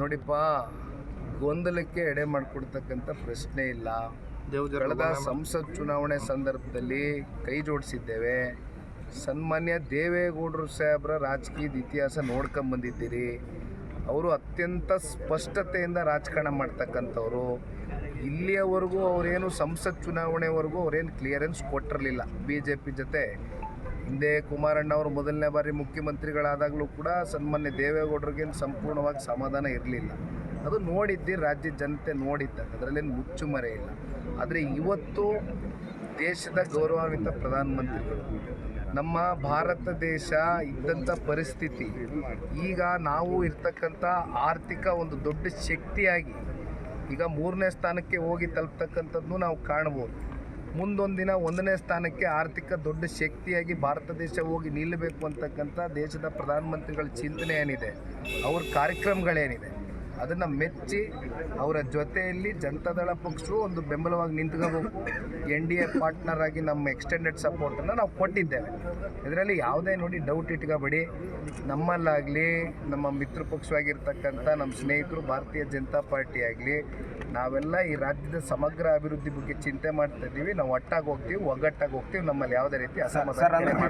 ನೋಡಿಪ್ಪ ಗೊಂದಲಕ್ಕೆ ಎಡೆ ಮಾಡಿಕೊಡ್ತಕ್ಕಂಥ ಪ್ರಶ್ನೆ ಇಲ್ಲ. ಕಳೆದ ಸಂಸತ್ ಚುನಾವಣೆ ಸಂದರ್ಭದಲ್ಲಿ ಕೈ ಜೋಡಿಸಿದ್ದೇವೆ. ಸನ್ಮಾನ್ಯ ದೇವೇಗೌಡರು ಸಾಹೇಬ್ರ ರಾಜಕೀಯದ ಇತಿಹಾಸ ನೋಡ್ಕೊಂಬಂದಿದ್ದೀರಿ ಅವರು ಅತ್ಯಂತ ಸ್ಪಷ್ಟತೆಯಿಂದ ರಾಜಕಾರಣ ಮಾಡ್ತಕ್ಕಂಥವ್ರು. ಇಲ್ಲಿಯವರೆಗೂ ಅವರೇನು ಸಂಸತ್ ಚುನಾವಣೆವರೆಗೂ ಅವರೇನು ಕ್ಲಿಯರೆನ್ಸ್ ಕೊಟ್ಟಿರಲಿಲ್ಲ. ಬಿ ಜೆ ಪಿ ಜೊತೆ ಹಿಂದೆ ಕುಮಾರಣ್ಣ ಅವರು ಮೊದಲನೇ ಬಾರಿ ಮುಖ್ಯಮಂತ್ರಿಗಳಾದಾಗಲೂ ಕೂಡ ಸನ್ಮಾನ್ಯ ದೇವೇಗೌಡರಿಗೆ ಸಂಪೂರ್ಣವಾಗಿ ಸಮಾಧಾನ ಇರಲಿಲ್ಲ. ಅದು ನೋಡಿದ್ದಿ, ರಾಜ್ಯ ಜನತೆ ನೋಡಿದ್ದ, ಅದರಲ್ಲೇನು ಮುಚ್ಚುಮರೆ ಇಲ್ಲ. ಆದರೆ ಇವತ್ತು ದೇಶದ ಗೌರವಾನ್ವಿತ ಪ್ರಧಾನಮಂತ್ರಿಗಳು, ನಮ್ಮ ಭಾರತ ದೇಶ ಇದ್ದಂಥ ಪರಿಸ್ಥಿತಿ, ಈಗ ನಾವು ಇರ್ತಕ್ಕಂಥ ಆರ್ಥಿಕ ಒಂದು ದೊಡ್ಡ ಶಕ್ತಿಯಾಗಿ ಈಗ ಮೂರನೇ ಸ್ಥಾನಕ್ಕೆ ಹೋಗಿ ತಲುಪ್ತಕ್ಕಂಥದ್ದು ನಾವು ಕಾಣ್ಬೋದು. ಮುಂದೊಂದು ದಿನ ಒಂದನೇ ಸ್ಥಾನಕ್ಕೆ ಆರ್ಥಿಕ ದೊಡ್ಡ ಶಕ್ತಿಯಾಗಿ ಭಾರತ ದೇಶ ಹೋಗಿ ನಿಲ್ಲಬೇಕು ಅಂತಕ್ಕಂಥ ದೇಶದ ಪ್ರಧಾನಮಂತ್ರಿಗಳ ಚಿಂತನೆ ಏನಿದೆ? ಅವ್ರ ಕಾರ್ಯಕ್ರಮಗಳೇನಿದೆ? ಅದನ್ನು ಮೆಚ್ಚಿ ಅವರ ಜೊತೆಯಲ್ಲಿ ಜನತಾದಳ ಪಕ್ಷವು ಒಂದು ಬೆಂಬಲವಾಗಿ ನಿಂತ್ಕೋಬೇಕು. ಎನ್ ಡಿ ಎ ಪಾರ್ಟ್ನರ್ ಆಗಿ ನಮ್ಮ ಎಕ್ಸ್ಟೆಂಡೆಡ್ ಸಪೋರ್ಟನ್ನು ನಾವು ಕೊಟ್ಟಿದ್ದೇವೆ. ಇದರಲ್ಲಿ ಯಾವುದೇ ನೋಡಿ ಡೌಟ್ ಇಟ್ಕೋಬೇಡಿ. ನಮ್ಮಲ್ಲಾಗಲಿ ನಮ್ಮ ಮಿತ್ರ ಪಕ್ಷವಾಗಿರ್ತಕ್ಕಂಥ ನಮ್ಮ ಸ್ನೇಹಿತರು ಭಾರತೀಯ ಜನತಾ ಪಾರ್ಟಿ ಆಗಲಿ ನಾವೆಲ್ಲ ಈ ರಾಜ್ಯದ ಸಮಗ್ರ ಅಭಿವೃದ್ಧಿ ಬಗ್ಗೆ ಚಿಂತೆ ಮಾಡ್ತಾ ಇದ್ದೀವಿ. ನಾವು ಒಟ್ಟಾಗಿ ಹೋಗ್ತೀವಿ ಒಗ್ಗಟ್ಟಾಗಿ ಹೋಗ್ತೀವಿ. ನಮ್ಮಲ್ಲಿ ಯಾವುದೇ ರೀತಿ ಅಸಮಾಧಾನ